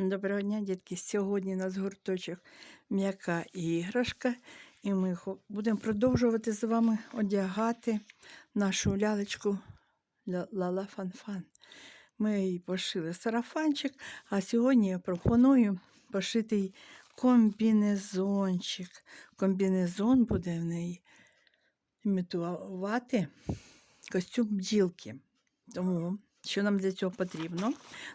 Доброго дня, дітки. Сьогодні у нас гурточок м'яка іграшка, і ми будемо продовжувати з вами одягати нашу лялечку Лала Фан-Фан. Ми їй пошили сарафанчик, а сьогодні я пропоную пошити комбінезончик. Комбінезон буде в неї імітувати костюм бджілки. Тому що нам для цього потрібно?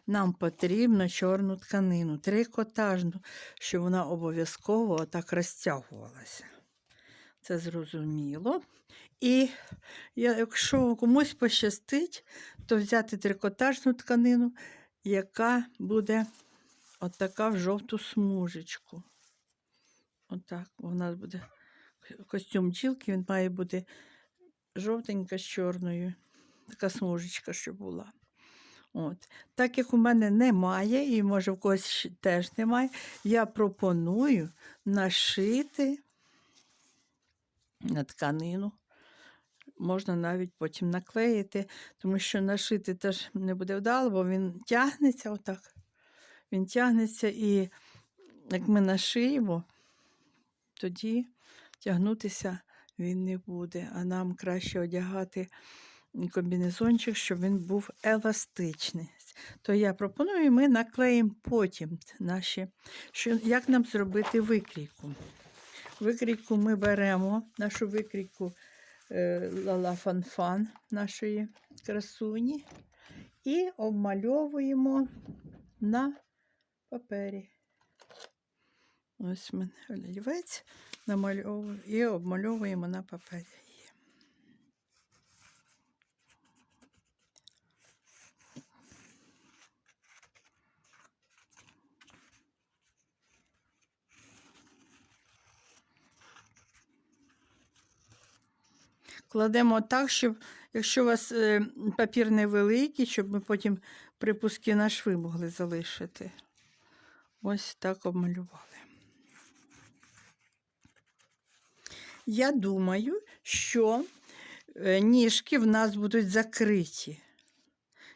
Нам потрібно чорну тканину, трикотажну, щоб вона обов'язково отак розтягувалася. Це зрозуміло. І якщо комусь пощастить, то взяти трикотажну тканину, яка буде отака в жовту смужечку. Отак у нас буде костюм бджілки, він має бути жовтенька з чорною. Така смужечка, щоб була. От. Так як у мене немає, і може в когось теж немає, я пропоную нашити на тканину. Можна навіть потім наклеїти, тому що нашити теж не буде вдало, бо він тягнеться отак. Він тягнеться, і як ми нашиємо, тоді тягнутися він не буде. А нам краще одягати комбінезончик, щоб він був еластичний. То я пропоную, ми наклеїмо потім наші, що, як нам зробити викрійку. Викрійку ми беремо, нашу викрійку е, Лала Фанфан нашої красуні і обмальовуємо на папері. Ось мене олівець намальовуємо і обмальовуємо на папері. Кладемо так, щоб якщо у вас е, папір невеликий, щоб ми потім припуски на шви могли залишити. Ось так обмалювали. Я думаю, що е, ніжки в нас будуть закриті.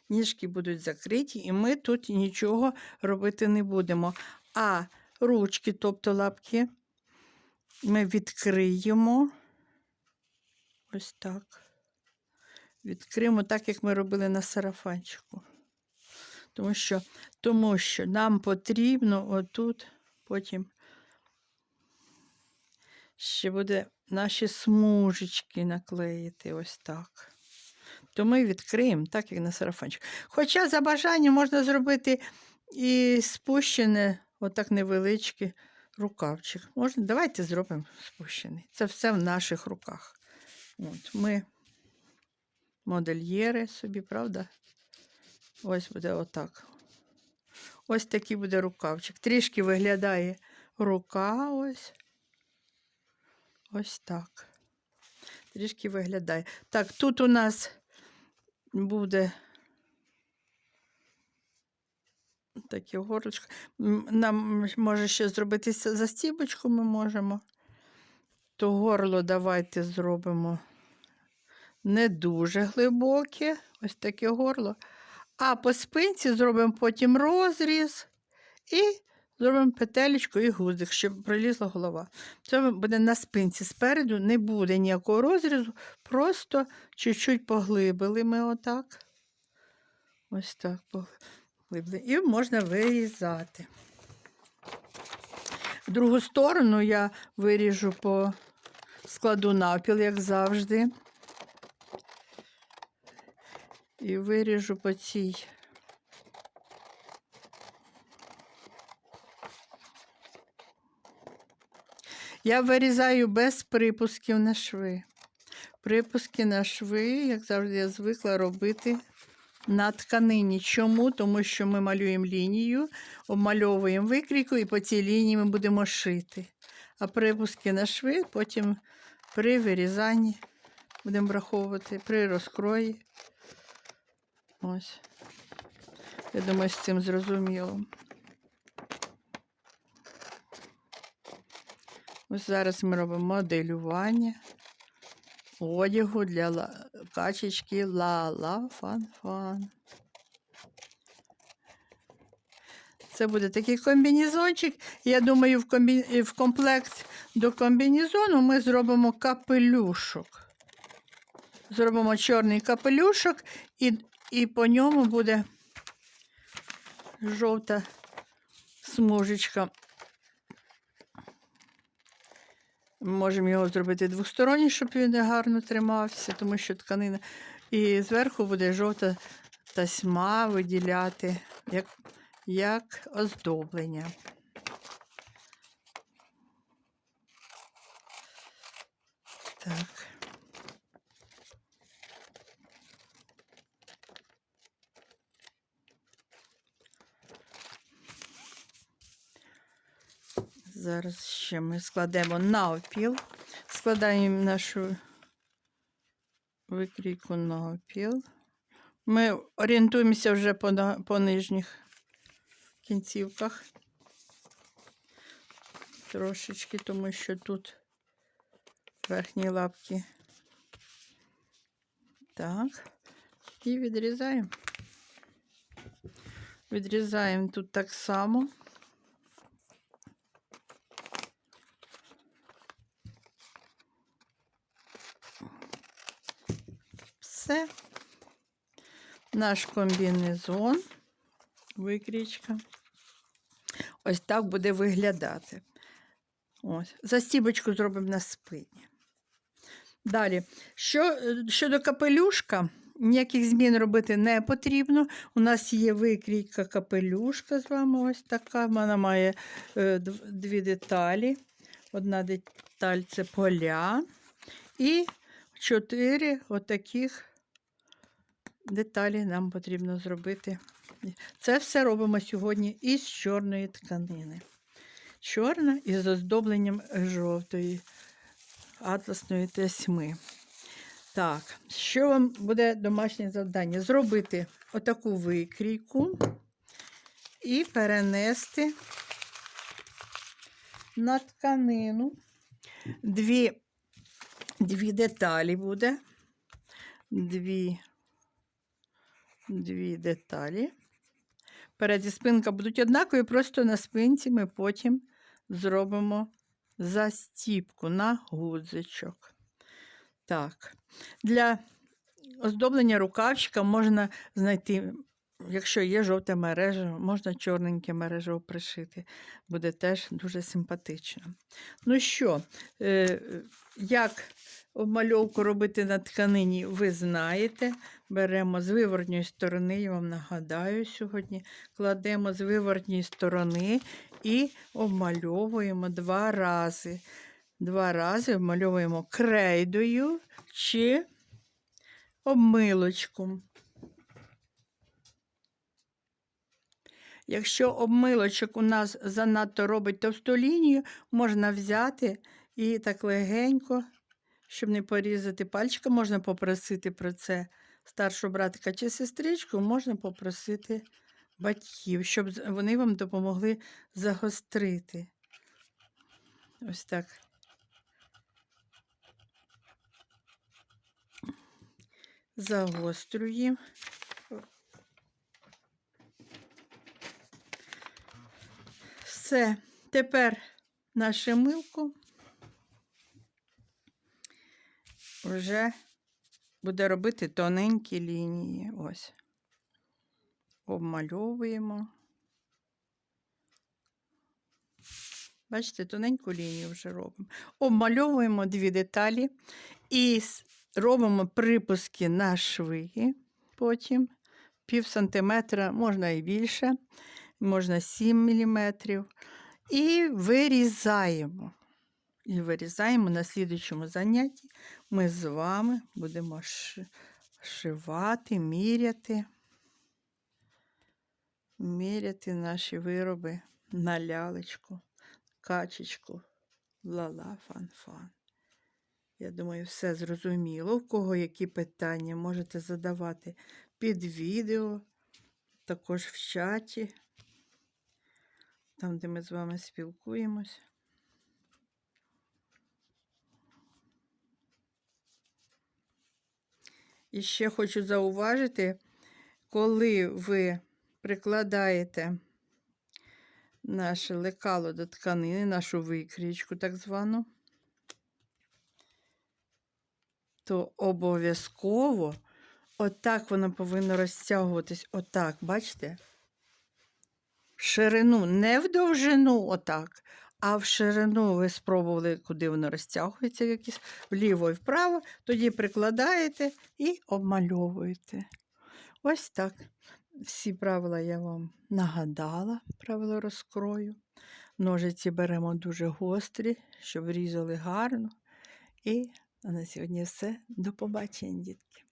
Ніжки будуть закриті, і ми тут нічого робити не будемо. А ручки, тобто лапки, ми відкриємо. Ось так. Відкриємо так, як ми робили на сарафанчику. Тому що, тому що нам потрібно отут потім ще буде наші смужечки наклеїти ось так. То ми відкриємо так, як на сарафанчик. Хоча за бажанням можна зробити і спущене, отак невеличкий рукавчик. Можна, давайте зробимо спущений. Це все в наших руках. От, ми модельєри собі, правда? Ось буде отак. Ось такий буде рукавчик. Трішки виглядає рука ось. Ось так. Трішки виглядає. Так, тут у нас буде таке горлочко. Нам може ще зробити застібочку ми можемо. То горло давайте зробимо не дуже глибоке, ось таке горло. А по спинці зробимо потім розріз і зробимо петелечку і гузик, щоб пролізла голова. Це буде на спинці. Спереду не буде ніякого розрізу, просто чуть-чуть поглибили ми отак. Ось так поглибили. І можна вирізати. В другу сторону я виріжу по складу навпіл, як завжди. І виріжу по цій. Я вирізаю без припусків на шви. Припуски на шви, як завжди, я звикла робити на тканині. Чому? Тому що ми малюємо лінію, обмальовуємо викрійку і по цій лінії ми будемо шити. А припуски на шви потім при вирізанні будемо враховувати при розкрої. Ось. Я думаю, з цим зрозуміло. Ось зараз ми робимо моделювання одягу для качечки ла-ла-фан-фан. Це буде такий комбінезончик. Я думаю, в, комбі... в комплект до комбінезону ми зробимо капелюшок. Зробимо чорний капелюшок, і, і по ньому буде жовта смужечка. Можемо його зробити двосторонній, щоб він гарно тримався, тому що тканина. І зверху буде жовта тасьма виділяти як, як оздоблення. Так. Зараз ще ми складемо навпіл. Складаємо нашу викрійку навпіл. Ми орієнтуємося вже по, на- по нижніх кінцівках. Трошечки, тому що тут верхні лапки. Так. І відрізаємо. Відрізаємо тут так само. Все. Наш комбінезон, викрічка. Ось так буде виглядати. Ось. Застібочку зробимо на спині. Далі, що, е, щодо капелюшка, ніяких змін робити не потрібно. У нас є викрійка капелюшка з вами ось така. Вона має е, дві деталі. Одна деталь це поля. І чотири отаких деталі нам потрібно зробити. Це все робимо сьогодні із чорної тканини. Чорна із оздобленням жовтої атласної тесьми. Так, що вам буде домашнє завдання? Зробити отаку викрійку і перенести на тканину. Дві, дві деталі буде. Дві, дві деталі. Перед і спинка будуть однакові, просто на спинці ми потім зробимо застіпку на гудзичок. Так. Для оздоблення рукавчика можна знайти, якщо є жовте мережево, можна чорненьке мережево пришити. Буде теж дуже симпатично. Ну що, е, як обмальовку робити на тканині, ви знаєте. Беремо з виворотньої сторони, я вам нагадаю сьогодні, кладемо з виворотньої сторони і обмальовуємо два рази. Два рази обмальовуємо крейдою чи обмилочком. Якщо обмилочок у нас занадто робить товсту лінію, можна взяти і так легенько, щоб не порізати пальчика, можна попросити про це старшого братика чи сестричку, можна попросити батьків, щоб вони вам допомогли загострити. Ось так. Загострюємо. Все, тепер наше милко вже буде робити тоненькі лінії. Ось. Обмальовуємо. Бачите, тоненьку лінію вже робимо. Обмальовуємо дві деталі і робимо припуски на шви. Потім пів сантиметра, можна і більше, можна 7 міліметрів. І вирізаємо. І вирізаємо на слідучому занятті. Ми з вами будемо шивати, міряти, міряти наші вироби на лялечку, качечку, ла-ла, фан-фан. Я думаю, все зрозуміло. У кого які питання можете задавати під відео, також в чаті, там, де ми з вами спілкуємось. І ще хочу зауважити, коли ви прикладаєте наше лекало до тканини, нашу викрічку так звану, то обов'язково отак воно повинно розтягуватись. Отак, бачите? Ширину, не в довжину, отак, а в ширину ви спробували, куди воно розтягується, якісь вліво і вправо, тоді прикладаєте і обмальовуєте. Ось так. Всі правила я вам нагадала, правила розкрою. Ножиці беремо дуже гострі, щоб різали гарно. І на сьогодні все. До побачення, дітки.